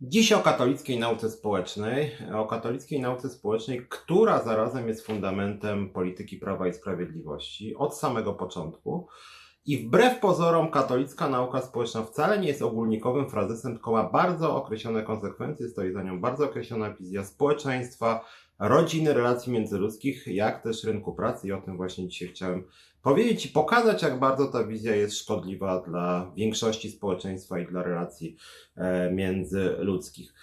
Dziś o katolickiej nauce społecznej, o katolickiej nauce społecznej, która zarazem jest fundamentem polityki Prawa i Sprawiedliwości od samego początku. I wbrew pozorom katolicka nauka społeczna wcale nie jest ogólnikowym frazesem, tylko ma bardzo określone konsekwencje, stoi za nią bardzo określona wizja społeczeństwa, rodziny, relacji międzyludzkich, jak też rynku pracy i o tym właśnie dzisiaj chciałem powiedzieć i pokazać, jak bardzo ta wizja jest szkodliwa dla większości społeczeństwa i dla relacji e, międzyludzkich.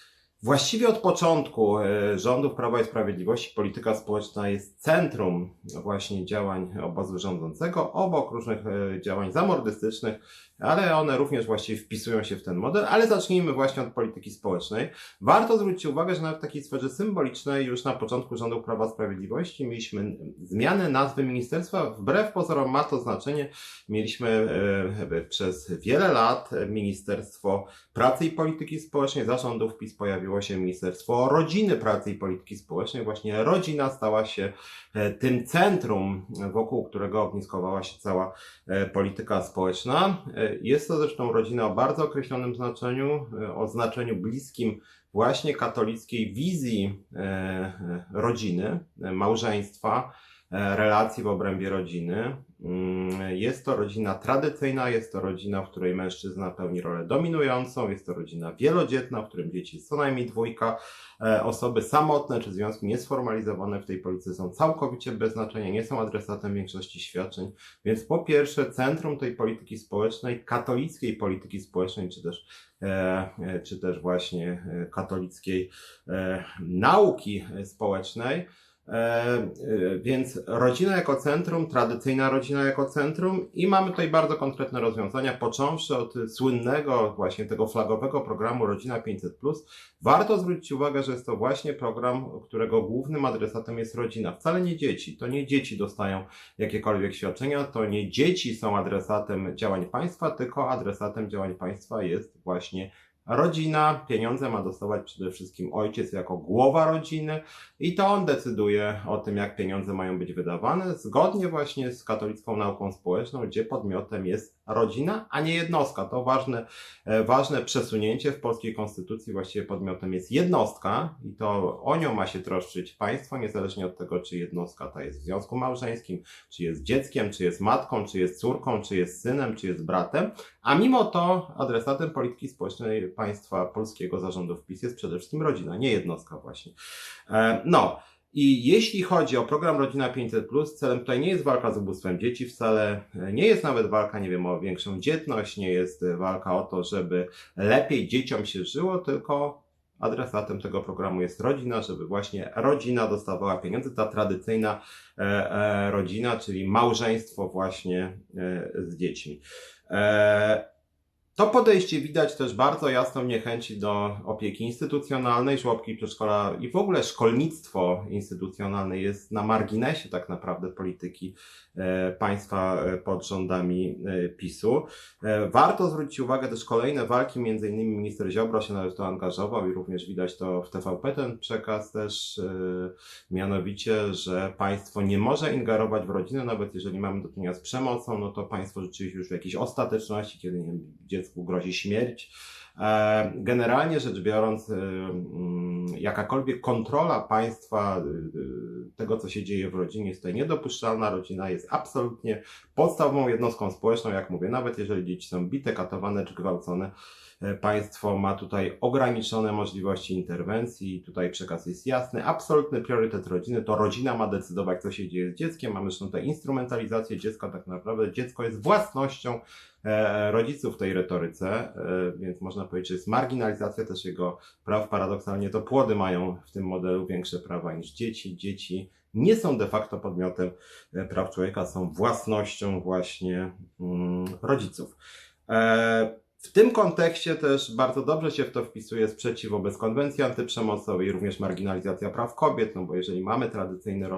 Właściwie od początku e, rządów Prawa i Sprawiedliwości polityka społeczna jest centrum właśnie działań obozu rządzącego, obok różnych e, działań zamordystycznych, ale one również właściwie wpisują się w ten model. Ale zacznijmy właśnie od polityki społecznej. Warto zwrócić uwagę, że nawet w takiej sferze symbolicznej już na początku rządów Prawa Sprawiedliwości mieliśmy zmianę nazwy ministerstwa. Wbrew pozorom ma to znaczenie. Mieliśmy e, przez wiele lat Ministerstwo Pracy i Polityki Społecznej. Za rządów PiS pojawiło się Ministerstwo Rodziny, Pracy i Polityki Społecznej. Właśnie rodzina stała się e, tym centrum, wokół którego ogniskowała się cała e, polityka społeczna. E, Jest to zresztą rodzina o bardzo określonym znaczeniu, e, o znaczeniu bliskim właśnie katolickiej wizji e, rodziny, małżeństwa, relacji w obrębie rodziny. Mm, Jest to rodzina tradycyjna, jest to rodzina, w której mężczyzna pełni rolę dominującą, jest to rodzina wielodzietna, w którym dzieci jest co najmniej dwójka. E, Osoby samotne czy związki niesformalizowane w tej polityce są całkowicie bez znaczenia, nie są adresatem większości świadczeń. Więc po pierwsze, centrum tej polityki społecznej, katolickiej polityki społecznej, czy też, e, e, czy też właśnie e, katolickiej e, nauki społecznej, E, e, Więc rodzina jako centrum, tradycyjna rodzina jako centrum i mamy tutaj bardzo konkretne rozwiązania, począwszy od słynnego właśnie tego flagowego programu Rodzina 500+. Warto zwrócić uwagę, że jest to właśnie program, którego głównym adresatem jest rodzina, wcale nie dzieci. To nie dzieci dostają jakiekolwiek świadczenia, to nie dzieci są adresatem działań państwa, tylko adresatem działań państwa jest właśnie Rodzina, pieniądze ma dostawać przede wszystkim ojciec jako głowa rodziny i to on decyduje o tym, jak pieniądze mają być wydawane, zgodnie właśnie z katolicką nauką społeczną, gdzie podmiotem jest rodzina, a nie jednostka. To ważne, e, ważne przesunięcie w polskiej konstytucji. Właściwie podmiotem jest jednostka i to o nią ma się troszczyć państwo, niezależnie od tego, czy jednostka ta jest w związku małżeńskim, czy jest dzieckiem, czy jest matką, czy jest córką, czy jest synem, czy jest bratem. A mimo to adresatem polityki społecznej państwa polskiego zarządów PiS jest przede wszystkim rodzina, nie jednostka właśnie. E, No. I jeśli chodzi o program Rodzina 500, celem tutaj nie jest walka z ubóstwem dzieci wcale, e, nie jest nawet walka, nie wiem, o większą dzietność, nie jest e, walka o to, żeby lepiej dzieciom się żyło, tylko adresatem tego programu jest rodzina, żeby właśnie rodzina dostawała pieniądze, ta tradycyjna e, rodzina, czyli małżeństwo właśnie z dziećmi. To podejście widać też bardzo jasno w niechęci do opieki instytucjonalnej, żłobki, przedszkola i w ogóle szkolnictwo instytucjonalne jest na marginesie tak naprawdę polityki e, państwa e, pod rządami e, PiSu. Warto zwrócić uwagę też kolejne walki, między innymi minister Ziobro się nawet to angażował i również widać to w TVP ten przekaz też, mianowicie, że państwo nie może ingerować w rodzinę, nawet jeżeli mamy do czynienia z przemocą, no to państwo rzeczywiście już w jakiejś ostateczności, kiedy nie wiem, dziecku grozi śmierć. E, Generalnie rzecz biorąc, e, mm, jakakolwiek kontrola państwa e, tego, co się dzieje w rodzinie, jest tutaj niedopuszczalna. Rodzina jest absolutnie podstawową jednostką społeczną, jak mówię, nawet jeżeli dzieci są bite, katowane czy gwałcone. E, Państwo ma tutaj ograniczone możliwości interwencji. Tutaj przekaz jest jasny. Absolutny priorytet rodziny to rodzina ma decydować, co się dzieje z dzieckiem. Mamy zresztą tutaj instrumentalizację dziecka. Tak naprawdę dziecko jest własnością e, rodziców w tej retoryce, e, więc można powiedzieć, że jest marginalizacja też jego praw. Paradoksalnie to płody mają w tym modelu większe prawa niż dzieci. Dzieci nie są de facto podmiotem praw człowieka, są własnością właśnie mm, rodziców. E, w tym kontekście też bardzo dobrze się w to wpisuje sprzeciw wobec konwencji antyprzemocowej, również marginalizacja praw kobiet, no bo jeżeli mamy tradycyjny,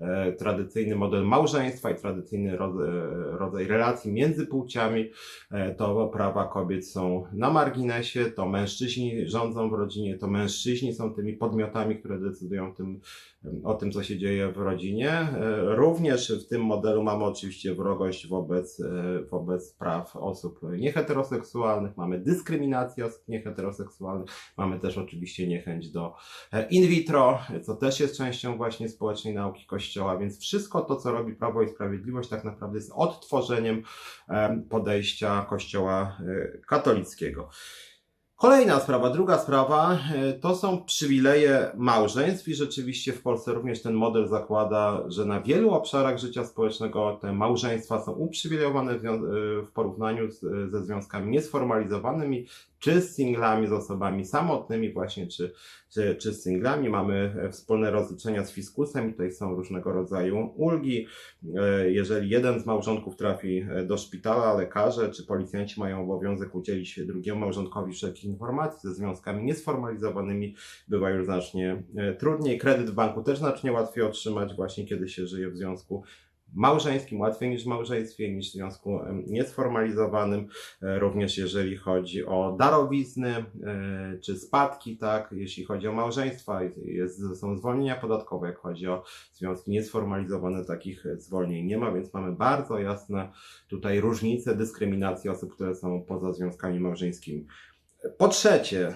e, tradycyjny model małżeństwa i tradycyjny rodzaj, rodzaj relacji między płciami, e, to prawa kobiet są na marginesie, to mężczyźni rządzą w rodzinie, to mężczyźni są tymi podmiotami, które decydują tym, o tym, co się dzieje w rodzinie. E, Również w tym modelu mamy oczywiście wrogość wobec, e, wobec praw osób nieheteroseksualnych, heteroseksualnych, mamy dyskryminację osób nieheteroseksualnych, mamy też oczywiście niechęć do e, in vitro, co też jest częścią właśnie społecznej nauki Kościoła, więc wszystko to, co robi Prawo i Sprawiedliwość, tak naprawdę jest odtworzeniem podejścia Kościoła e, katolickiego. Kolejna sprawa, druga sprawa, e, to są przywileje małżeństw i rzeczywiście w Polsce również ten model zakłada, że na wielu obszarach życia społecznego te małżeństwa są uprzywilejowane w, e, porównaniu z, ze związkami niesformalizowanymi, czy z singlami, z osobami samotnymi właśnie, czy, czy, czy z singlami. Mamy e, wspólne rozliczenia z fiskusem i tutaj są różnego rodzaju ulgi. E, Jeżeli jeden z małżonków trafi e, do szpitala, lekarze czy policjanci mają obowiązek udzielić drugiemu małżonkowi wszelkich informacji ze związkami niesformalizowanymi, bywa już znacznie e, trudniej. Kredyt w banku też znacznie łatwiej otrzymać właśnie kiedy się żyje w związku małżeńskim, łatwiej niż w małżeństwie, niż w związku niesformalizowanym. E, Również jeżeli chodzi o darowizny e, czy spadki, tak, jeśli chodzi o małżeństwa, jest- są zwolnienia podatkowe, jak chodzi o związki niesformalizowane, takich zwolnień nie ma, więc mamy bardzo jasne tutaj różnice dyskryminacji osób, które są poza związkami małżeńskimi. Po trzecie, e,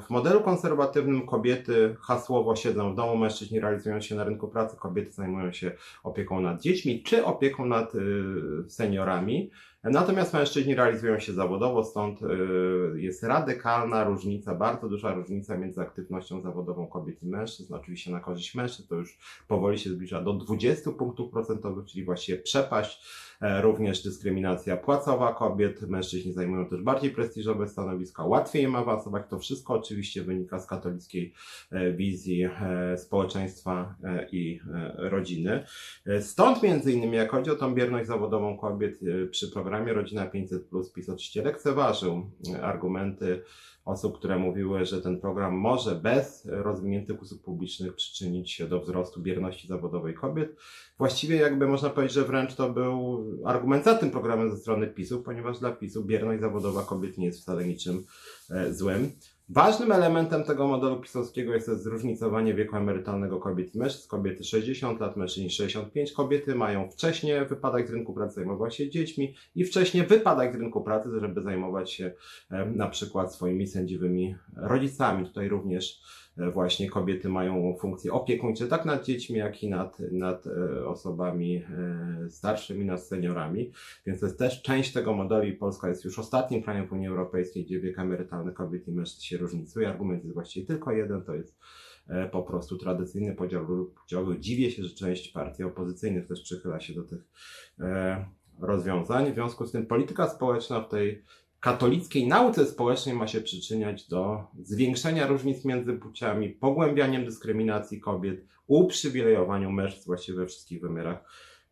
w modelu konserwatywnym kobiety hasłowo siedzą w domu, mężczyźni realizują się na rynku pracy, kobiety zajmują się opieką nad dziećmi czy opieką nad y, seniorami. Natomiast mężczyźni realizują się zawodowo, stąd y, jest radykalna różnica, bardzo duża różnica między aktywnością zawodową kobiet i mężczyzn. Oczywiście na korzyść mężczyzn to już powoli się zbliża do 20 punktów procentowych, czyli właściwie przepaść. E, Również dyskryminacja płacowa kobiet. Mężczyźni zajmują też bardziej prestiżowe stanowiska, łatwiej im awansować. To wszystko oczywiście wynika z katolickiej e, wizji e, społeczeństwa i rodziny. Stąd między innymi, jak chodzi o tą bierność zawodową kobiet przy programie Rodzina 500, PiS oczywiście lekceważył e, argumenty osób, które mówiły, że ten program może bez rozwiniętych usług publicznych przyczynić się do wzrostu bierności zawodowej kobiet. Właściwie jakby można powiedzieć, że wręcz to był argument za tym programem ze strony PiSu, ponieważ dla PiSu bierność zawodowa kobiet nie jest wcale niczym e, złym. Ważnym elementem tego modelu pisowskiego jest zróżnicowanie wieku emerytalnego kobiet i mężczyzn. Kobiety 60 lat, mężczyźni 65. Kobiety mają wcześniej wypadać z rynku pracy, zajmować się dziećmi i wcześniej wypadać z rynku pracy, żeby zajmować się e, na przykład swoimi sędziwymi rodzicami. Tutaj również właśnie kobiety mają funkcje opiekuńcze tak nad dziećmi, jak i nad, nad e, osobami e, starszymi, nad seniorami. Więc to jest też część tego modelu i Polska jest już ostatnim krajem w Unii Europejskiej, gdzie wiek emerytalny kobiet i mężczyzn się różnicuje. Argument jest właściwie tylko jeden, to jest e, po prostu tradycyjny podział płciowych. Dziwię się, że część partii opozycyjnych też przychyla się do tych e, rozwiązań. W związku z tym polityka społeczna w tej katolickiej nauce społecznej ma się przyczyniać do zwiększenia różnic między płciami, pogłębianiem dyskryminacji kobiet, uprzywilejowaniu mężczyzn właściwie we wszystkich wymiarach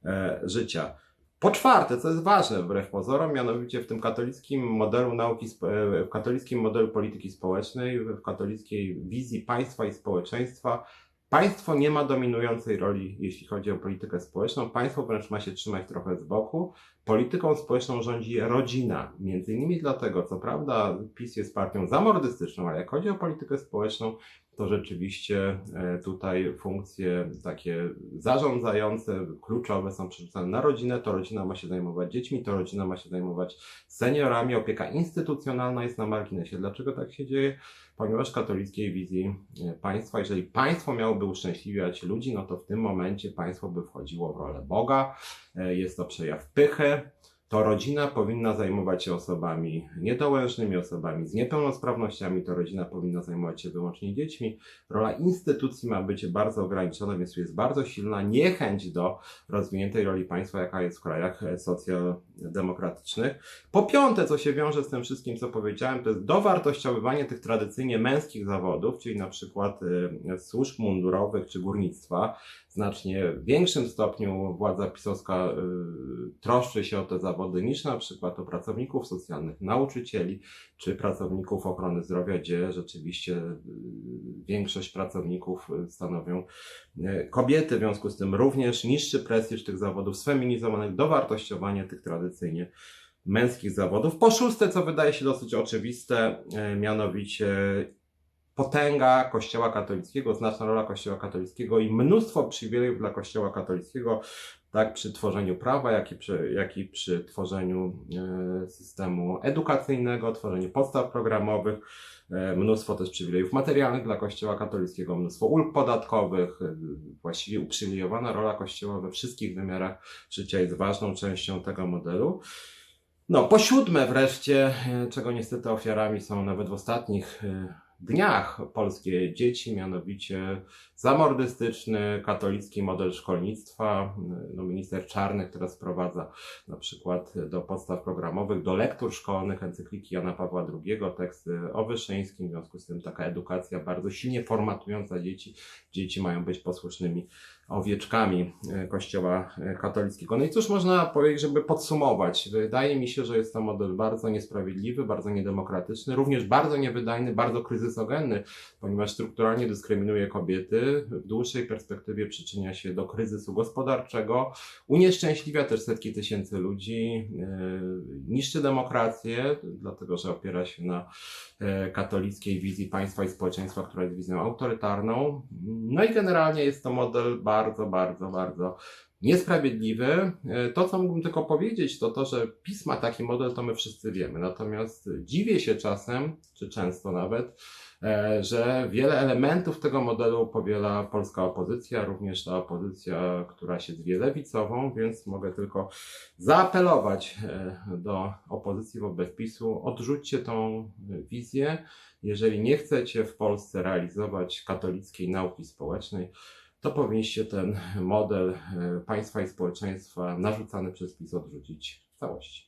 e, życia. Po czwarte, co jest ważne wbrew pozorom, mianowicie w tym katolickim modelu nauki, e, w katolickim modelu polityki społecznej, w katolickiej wizji państwa i społeczeństwa, państwo nie ma dominującej roli, jeśli chodzi o politykę społeczną. Państwo wręcz ma się trzymać trochę z boku. Polityką społeczną rządzi rodzina. Między innymi dlatego, co prawda, PiS jest partią zamordystyczną, ale jak chodzi o politykę społeczną, to rzeczywiście e, tutaj funkcje takie zarządzające, kluczowe są przerzucane na rodzinę. To rodzina ma się zajmować dziećmi, to rodzina ma się zajmować seniorami. Opieka instytucjonalna jest na marginesie. Dlaczego tak się dzieje? Ponieważ katolickiej wizji e, państwa, jeżeli państwo miałoby uszczęśliwiać ludzi, no to w tym momencie państwo by wchodziło w rolę Boga. E, Jest to przejaw pychy. To rodzina powinna zajmować się osobami niedołężnymi, osobami z niepełnosprawnościami. To rodzina powinna zajmować się wyłącznie dziećmi. Rola instytucji ma być bardzo ograniczona, więc tu jest bardzo silna niechęć do rozwiniętej roli państwa, jaka jest w krajach socjaldemokratycznych. Po piąte, co się wiąże z tym wszystkim, co powiedziałem, to jest dowartościowywanie tych tradycyjnie męskich zawodów, czyli na przykład e, służb mundurowych czy górnictwa. W znacznie większym stopniu władza pisowska y, troszczy się o te zawody niż na przykład o pracowników socjalnych, nauczycieli czy pracowników ochrony zdrowia, gdzie rzeczywiście y, większość pracowników y, stanowią y, kobiety. W związku z tym również niższy prestiż tych zawodów sfeminizowanych, dowartościowanie tych tradycyjnie męskich zawodów. Po szóste, co wydaje się dosyć oczywiste, mianowicie potęga Kościoła katolickiego, znaczna rola Kościoła katolickiego i mnóstwo przywilejów dla Kościoła katolickiego. tak przy tworzeniu prawa, jak i przy, jak i przy tworzeniu e, systemu edukacyjnego, tworzeniu podstaw programowych, e, mnóstwo też przywilejów materialnych dla Kościoła katolickiego, mnóstwo ulg podatkowych, e, właściwie uprzywilejowana rola Kościoła we wszystkich wymiarach życia jest ważną częścią tego modelu. No, po siódme wreszcie, czego niestety ofiarami są nawet w ostatnich dniach polskie dzieci, mianowicie zamordystyczny katolicki model szkolnictwa. No, minister Czarnych teraz wprowadza na przykład do podstaw programowych, do lektur szkolnych encykliki Jana Pawła II, teksty o Wyszyńskim, w związku z tym taka edukacja bardzo silnie formatująca dzieci. Dzieci mają być posłusznymi owieczkami e, Kościoła e, katolickiego. No i cóż można powiedzieć, żeby podsumować? Wydaje mi się, że jest to model bardzo niesprawiedliwy, bardzo niedemokratyczny, również bardzo niewydajny, bardzo kryzysogenny, ponieważ strukturalnie dyskryminuje kobiety, w dłuższej perspektywie przyczynia się do kryzysu gospodarczego, unieszczęśliwia też setki tysięcy ludzi, e, niszczy demokrację, dlatego że opiera się na katolickiej wizji państwa i społeczeństwa, która jest wizją autorytarną. No i generalnie jest to model bardzo, bardzo, bardzo niesprawiedliwy. E, To, co mógłbym tylko powiedzieć, to to, że PiS ma taki model, to my wszyscy wiemy. Natomiast dziwię się czasem, czy często nawet, e, że wiele elementów tego modelu powiela polska opozycja, również ta opozycja, która się zwie lewicową, więc mogę tylko zaapelować e, do opozycji wobec PiSu, odrzućcie tą wizję. Jeżeli nie chcecie w Polsce realizować katolickiej nauki społecznej, to powinniście ten model e, państwa i społeczeństwa narzucany przez PiS odrzucić w całości.